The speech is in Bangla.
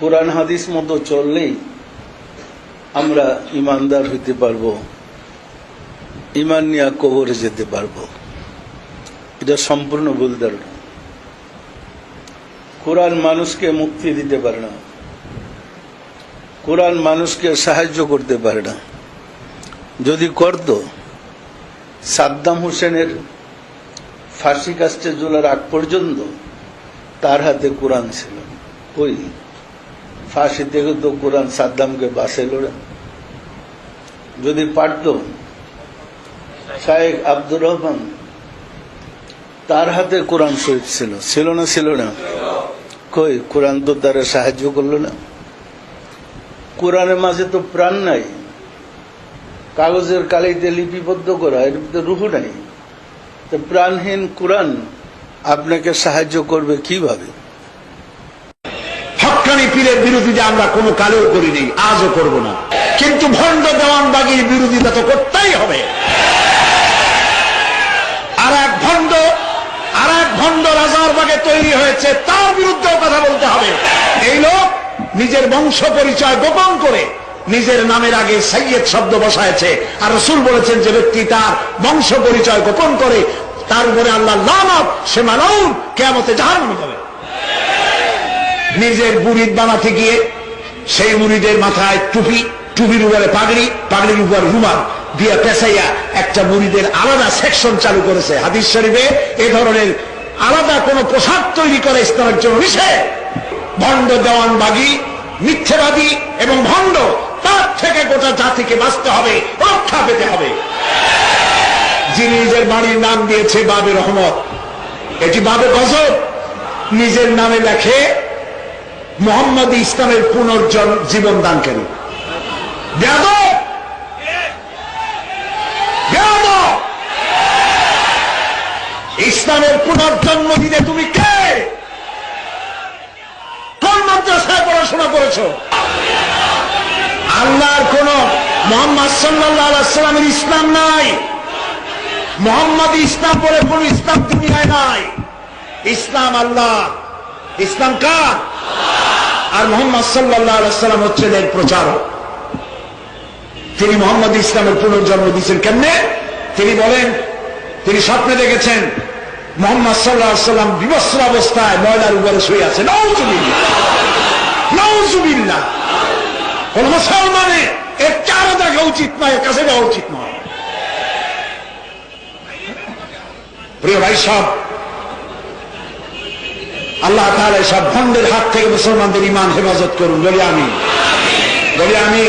কোরআন হাদিস মতো চললেই আমরা ইমানদার হইতে পারব ইমান নিয়ে কবরে যেতে পারব। এটা সম্পূর্ণ ভুল ধারণা। কোরআন মানুষকে মুক্তি দিতে পারে না। কোরআন মানুষকে সাহায্য করতে পারে না। যদি করত, সাদ্দাম হোসেনের ফাঁসি কাস্টে জোলার আগ পর্যন্ত তার হাতে কোরআন ছিল। ওই ফাঁসি থেকে তো কোরআন সাদ্দামকে বাঁচাইল না যদি পারত শাহেখ আব্দুর রহমান তার হাতে কোরআন শরীফ ছিল। ছিল না ছিল না। কই, কোরআন তো তারা সাহায্য করল না। কোরআনের মাঝে তো প্রাণ নাই। কাগজের কালিতে লিপিবদ্ধ করা, এর ভিতরে রুহু নাই। তো প্রাণহীন কোরআন আপনাকে সাহায্য করবে কীভাবে? হকানি পীরের বিরোধিতা আমরা কোনো কালেও করিনি আজও করব না। কিন্তু ভণ্ড দেওয়ানবাগির বিরোধিতা তো করতেই হবে। আর এক ভণ্ড, আর এক ভণ্ড রাজারবাগে তৈরি হয়েছে, তার বিরুদ্ধেও কথা বলতে হবে। এই লোক নিজের বংশ পরিচয় গোপন করে নিজের নামের আগে সৈয়দ শব্দ বসায়ছে, আর রসুল বলেছেন যে ব্যক্তি তার বংশ পরিচয় গোপন করে, তার উপরে আল্লাহ লানত, সে মানব কেমতে জাহান যাবে। নিজের মুরিদ বানাতে গিয়ে সেই মুরিদের মাথায় টুপি, টুপির উপরে পাগড়ি, পাগড়ির উপর রুমাল দিয়া পেশাইয়া একটা মুরিদের আলাদা সেকশন চালু করেছে। হাদিস শরীফে এ ধরনের আলাদা কোন পোশাক তৈরি করে ইসলামের জন্য নিষেধ। ভণ্ড দেওয়ানবাগি মিথ্যেবাদী এবং ভণ্ড, তার থেকে গোটা জাতিকে বাঁচতে হবে, রক্ষা পেতে হবে। যিনি নিজের বাড়ির নাম দিয়েছে বাবে রহমত, এটি বাবে গজব। নিজের নামে লেখে মোহাম্মদ ইসলামের পুনর্জন জীবন দানকারী! ইসলামের পুনর্জন্ম দিনে তুমি কে? কোন মাদ্রাসায় পড়াশোনা করেছ? আল্লাহর কোন মোহাম্মদ সাল্লাহ সাল্লামের ইসলাম নাই। মোহাম্মদ ইসলাম বলে কোন ইসলাম দুনিয়ায় নাই। ইসলাম আল্লাহ। ইসলাম কার? আর মোহাম্মদ সাল্লাহ সাল্লাম হচ্ছেন এর প্রচারক। তিনি মোহাম্মদ ইসলামের পুনর্জন্ম দিয়েছেন কেমনে? তিনি বলেন, তিনি স্বপ্নে দেখেছেন, মোহাম্মদ সাল্লাহ সাল্লাম বিবস্ত্র অবস্থায় ময়লার উপরে শুয়ে আছে। মুসলমানে এর চারও দেখা উচিত নয়, এর কাছে যাওয়া উচিত নয়। প্রিয় ভাই সব আল্লাহ তাহলে সব ভণ্ডের হাত থেকে মুসলমানদের ইমান হেফাজত করুন। বলি আমি বলি আমি